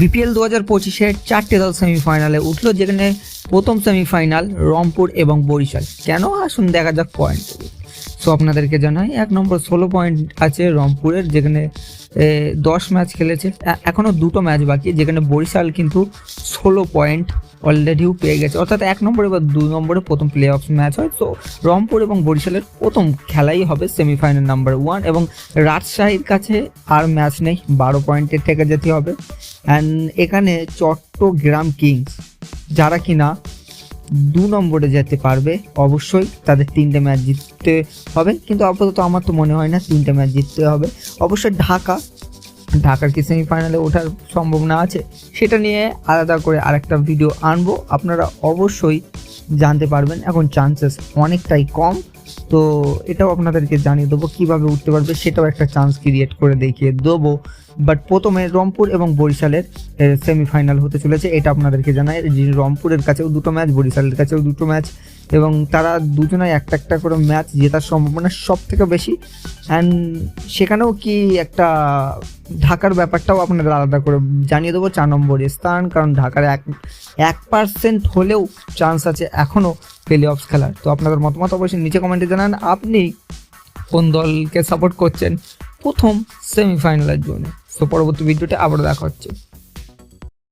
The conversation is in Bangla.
বিপিএল দু হাজার পঁচিশের চারটে দল সেমিফাইনালে উঠল, যেখানে প্রথম সেমিফাইনাল রংপুর এবং বরিশাল। কেন? আসুন দেখা যাক পয়েন্ট সো আপনাদেরকে জানাই, এক নম্বর ষোলো পয়েন্ট আছে রংপুরের, যেখানে দশ ম্যাচ খেলেছে। এখনও দুটো ম্যাচ বাকি, যেখানে বরিশাল কিন্তু ষোলো পয়েন্ট অলরেডিও পেয়ে গেছে। অর্থাৎ এক নম্বরে বা দু নম্বরে প্রথম প্লে অফ ম্যাচ হয়। তো রংপুর এবং বরিশালের প্রথম খেলাই হবে সেমিফাইনাল নাম্বার ওয়ান এবং রাজশাহীর কাছে আর ম্যাচ নেই, বারো পয়েন্টের থেকে যেতে হবে। অ্যান্ড এখানে চট্টগ্রাম কিংস, যারা কিনা দু নম্বরে যেতে পারবে, অবশ্যই তাদের তিনটে ম্যাচ জিততে হবে। কিন্তু আপাতত আমার তো মনে হয় না তিনটে ম্যাচ জিততে হবে। অবশ্যই ঢাকা ঢাকার কি সেমিফাইনালে ওঠার সম্ভাবনা আছে, সেটা নিয়ে আলাদা করে আরেকটা ভিডিও আনব। আপনারা অবশ্যই জানতে পারবেন, এখন চান্সেস অনেকটাই কম। তো এটাও আপনাদেরকে জানিয়ে দেবো, কীভাবে উঠতে পারবে সেটাও একটা চান্স ক্রিয়েট করে দেখিয়ে দেবো। বাট প্রথমে রংপুর এবং বরিশালের সেমিফাইনাল হতে চলেছে, এটা আপনাদেরকে জানাই। যে রংপুরের কাছেও দুটো ম্যাচ বরিশালের কাছেও দুটো ম্যাচ এবং তারা দুজনাই একটা একটা করে ম্যাচ জেতার সম্ভাবনা সব থেকে বেশি। অ্যান্ড সেখানেও কি একটা ঢাকার ব্যাপারটাও আপনাদের আলাদা করে জানিয়ে দেবো চার নম্বর স্থান, কারণ ঢাকার এক এক পার্সেন্ট হলেও চান্স আছে এখনও প্লে অফস খেলার। তো আপনাদের মতামত অবশ্যই নিচে কমেন্টে জানান। আপনি কোন দলকে সাপোর্ট করছেন প্রথম সেমিফাইনালের জন্য। তো পরবর্তী ভিডিওতে আবারও দেখা হচ্ছে।